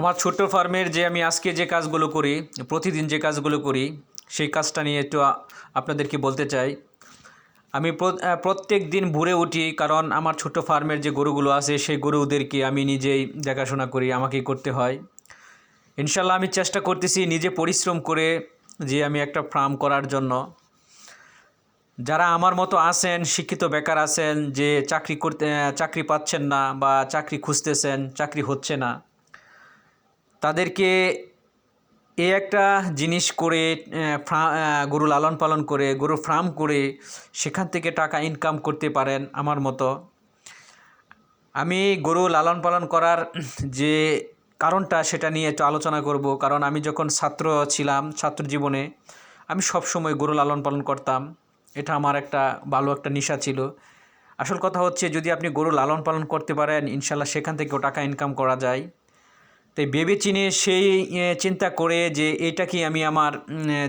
আমার ছোট্ট ফার্মের যে আমি আজকে যে কাজগুলো করি, প্রতিদিন যে কাজগুলো করি, সেই কাজটা নিয়ে একটু আপনাদেরকে বলতে চাই। আমি প্র- প্রত্যেক দিন ভোরে উঠি কারণ আমার ছোট্ট ফার্মের যে গরুগুলো আছে, সেই গরুদেরকে আমি নিজেই দেখাশোনা করি, আমাকেই করতে হয়। ইনশাল্লাহ আমি চেষ্টা করতেছি নিজে পরিশ্রম করে যে আমি একটা ফার্ম করার জন্য। যারা আমার মতো আছেন, শিক্ষিত বেকার আছেন, যে চাকরি করতে চাকরি পাচ্ছেন না বা চাকরি খুঁজতেছেন, চাকরি হচ্ছে না তাদেরকে এই একটা জিনিস করে গরু লালন পালন করে, গরু ফার্ম করে সেখান থেকে টাকা ইনকাম করতে পারেন আমার মতো। আমি গরু লালন পালন করার যে কারণটা সেটা নিয়ে একটু আলোচনা করব। কারণ আমি যখন ছাত্র ছিলাম, ছাত্র জীবনে আমি সব সময় গরু লালন পালন করতাম। এটা আমার একটা ভালো একটা নেশা ছিল। আসল কথা হচ্ছে, যদি আপনি গরু লালন পালন করতে পারেন, ইনশাল্লাহ সেখান থেকেও টাকা ইনকাম করা যায়। তাই ভেবে চিনে সেই চিন্তা করে যে এইটাকে আমি আমার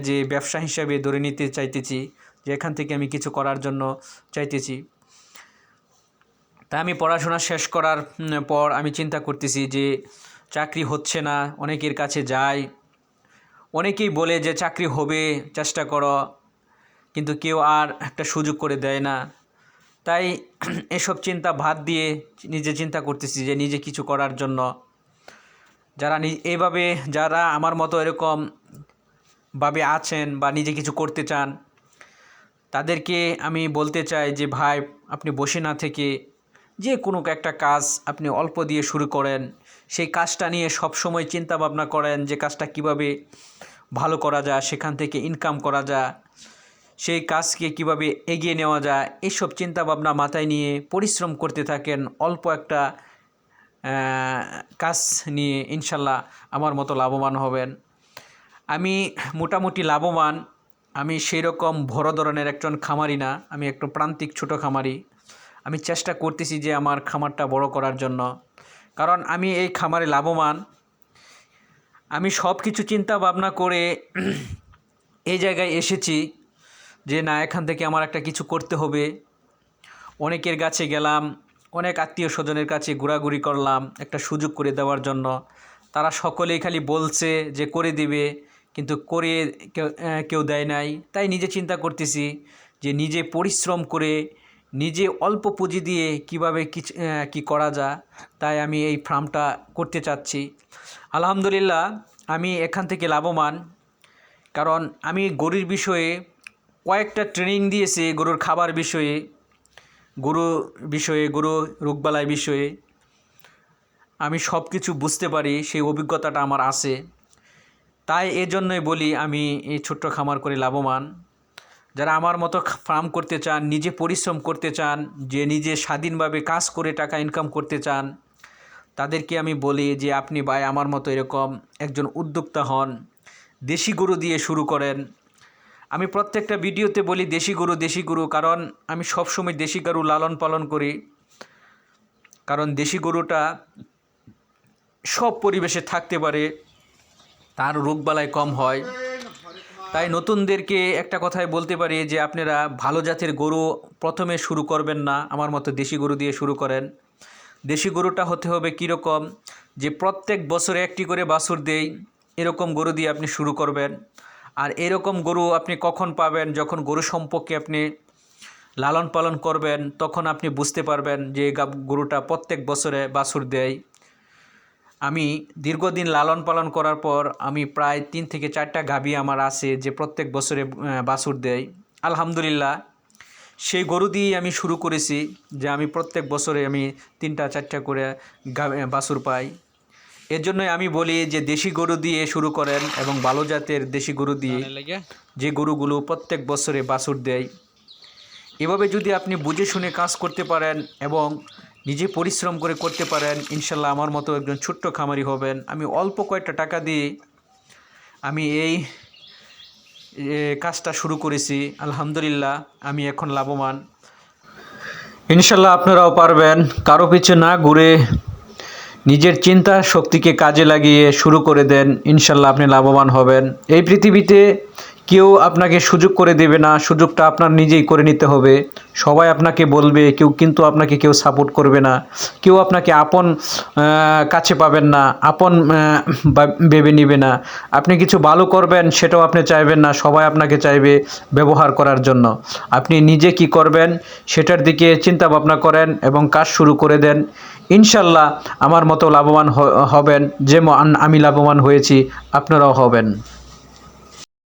যে ব্যবসা হিসাবে ধরে নিতে চাইতেছি, যে এখান থেকে আমি কিছু করার জন্য চাইতেছি। তাই আমি পড়াশোনা শেষ করার পর আমি চিন্তা করতেছি যে চাকরি হচ্ছে না, অনেকের কাছে যাই। অনেকেই বলে যে চাকরি হবে, চেষ্টা করো, কিন্তু কেউ আর একটা সুযোগ করে দেয় না। তাই এসব চিন্তা ভাত দিয়ে নিজে চিন্তা করতেছি যে নিজে কিছু করার জন্য যারা এইভাবে যারা আমার মতো এরকম ভাবে আছেন বা নিজে কিছু করতে চান, তাদেরকে আমি বলতে চাই যে, ভাই, আপনি বসে না থেকে যে কোনো একটা কাজ আপনি অল্প দিয়ে শুরু করেন। সেই কাজটা নিয়ে সব সময় চিন্তা ভাবনা করেন যে, কাজটা কীভাবে ভালো করা যায়, সেখান থেকে ইনকাম করা যায়, সেই কাজকে কীভাবে এগিয়ে নেওয়া যায়। এইসব চিন্তা ভাবনা মাথায় নিয়ে পরিশ্রম করতে থাকেন, অল্প একটা কাজ নিয়ে ইনশাল্লাহ আমার মতো লাভবান হবেন। আমি মোটামুটি লাভবান। আমি সেই রকম বড় ধরনের একজন খামারি না। আমি একটু প্রান্তিক ছোট খামারি। আমি চেষ্টা করতেছি যে আমার খামারটা বড় করার জন্য। কারণ আমি এই খামারে লাভবান। আমি সব কিছু চিন্তা ভাবনা করে এই জায়গায় এসেছি যে না, এখান থেকে আমার একটা কিছু করতে হবে। অনেকের কাছে গেলাম অনেক আত্মীয় স্বজনের কাছে ঘোরাঘুরি করলাম, একটা সুযোগ করে দেওয়ার জন্য। তারা সকলেই খালি বলছে যে, করে দিবে। কিন্তু করে কেউ দেয় নাই। তাই নিজে চিন্তা করতেছি যে, নিজে পরিশ্রম করে, নিজে অল্প পুঁজি দিয়ে কীভাবে কি করা যায়। তাই আমি এই ফার্মটা করতে চাচ্ছি। আলহামদুলিল্লাহ, আমি এখান থেকে লাভবান। কারণ আমি গরুর বিষয়ে কয়েকটা ট্রেনিং দিয়েছি গরুর খাবার বিষয়ে। গরু বিষয়ে, গরু রোগবালাই বিষয়ে আমি সব কিছু বুঝতে পারি, সেই অভিজ্ঞতাটা আমার আছে। তাই এজন্যই বলি আমি এই ছোট্ট খামার করে লাভবান। যারা আমার মতো ফার্ম করতে চান, নিজে পরিশ্রম করতে চান, যে নিজে স্বাধীনভাবে কাজ করে টাকা ইনকাম করতে চান, তাদেরকে আমি বলি যে আপনি ভাই আমার মতো এরকম একজন উদ্যোক্তা হন, দেশি গরু দিয়ে শুরু করেন আমি প্রত্যেকটা ভিডিওতে বলি দেশি গরু দেশি গরু, কারণ আমি সবসময় দেশি গরু লালন পালন করি। কারণ দেশি গরুটা সব পরিবেশে থাকতে পারে, তার রোগবালাই কম হয়। তাই নতুনদেরকে একটা কথাই বলতে পারি যে, আপনারা ভালো জাতের গরু প্রথমে শুরু করবেন না, আমার মতো দেশি গরু দিয়ে শুরু করেন। দেশি গরুটা হতে হবে কীরকম? যে প্রত্যেক বছরে একটি করে বাছুর দেই, এরকম গরু দিয়ে আপনি শুরু করবেন। আর এরকম গরু আপনি কখন পাবেন, যখন গরু সম্পর্কে আপনি লালন পালন করবেন, তখন আপনি বুঝতে পারবেন যে গরুটা প্রত্যেক বছরে বাছুর দেয়। আমি দীর্ঘদিন লালন পালন করার পর আমি প্রায় তিন থেকে চারটা গাভী আমার আছে যে প্রত্যেক বছরে বাছুর দেয়। আলহামদুলিল্লাহ, সেই গরু দিয়েই আমি শুরু করেছি যে আমি প্রত্যেক বছরে আমি তিনটা, চারটা করে গা- বাছুর পাই। এর জন্যই আমি বলি যে দেশি গরু দিয়ে শুরু করেন এবং ভালো জাতের দেশি গরু দিয়ে যে গরুগুলো প্রত্যেক বছরে বাছুর দেয়। এভাবে যদি আপনি বুঝে শুনে কাজ করতে পারেন এবং নিজে পরিশ্রম করে করতে পারেন ইনশাল্লাহ আমার মতো একজন ছোট্ট খামারি হবেন। আমি অল্প কয়েকটা টাকা দিয়ে আমি এই কাজটা শুরু করেছি। আলহামদুলিল্লাহ আমি এখন লাভবান। ইনশাল্লাহ আপনারাও পারবেন। কারও পিছু না ঘুরে নিজের চিন্তা শক্তিকে কাজে লাগিয়ে শুরু করে দেন, ইনশাল্লাহ আপনি লাভবান হবেন। এই পৃথিবীতে কেউ আপনাকে সুযোগ করে দেবে না, সুযোগটা আপনার নিজেই করে নিতে হবে। সবাই আপনাকে বলবে, কেউ কিন্তু আপনাকে কেউ সাপোর্ট করবে না। কেউ আপনাকে আপন কাছে পাবেন না, আপন ভেবে নিবে না। আপনি কিছু ভালো করবেন, সেটাও আপনি চাইবেন না, সবাই আপনাকে চাইবে ব্যবহার করার জন্য। আপনি নিজে কি করবেন, সেটার দিকে চিন্তা ভাবনা করেন এবং কাজ শুরু করে দেন। ইনশাল্লাহ আমার মতো লাভবান হবেন যেমন আমি লাভবান হয়েছি আপনারাও হবেন।